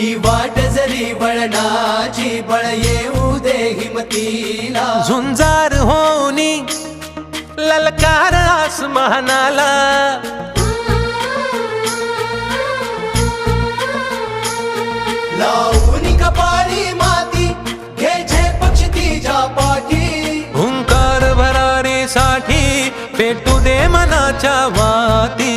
ही वाट जरी बळणाची बळ येऊ दे हिमतीला झुंजार होनी ललकार आसमानाला लावून कपाली माती घे झे पक्ष तिच्या पाठी हुंकार भरारी साठी पेटू दे मनाच्या वाती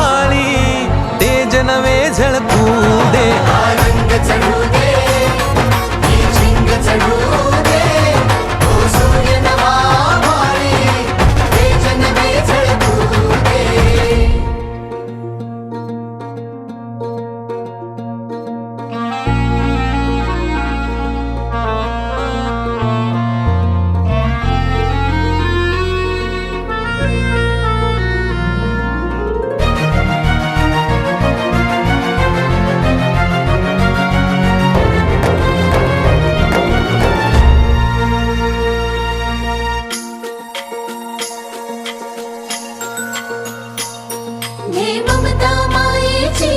हे ममता मायेची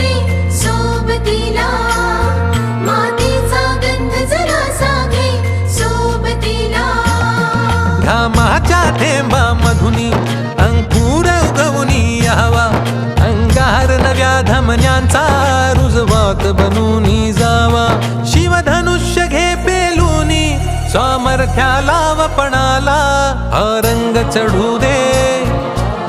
रे सोबतीला। मातीचा गंध जरा सागे सोबतीला। घामाच्या थेंबा मधुनी अंकुर उगवनी यावा अंगार नव्या धमन्यांचा रुजवात बनूनी जावा। शिवधनुष्य घे पेलूनी सामर्थ्याला वपणाला हा रंग चढू दे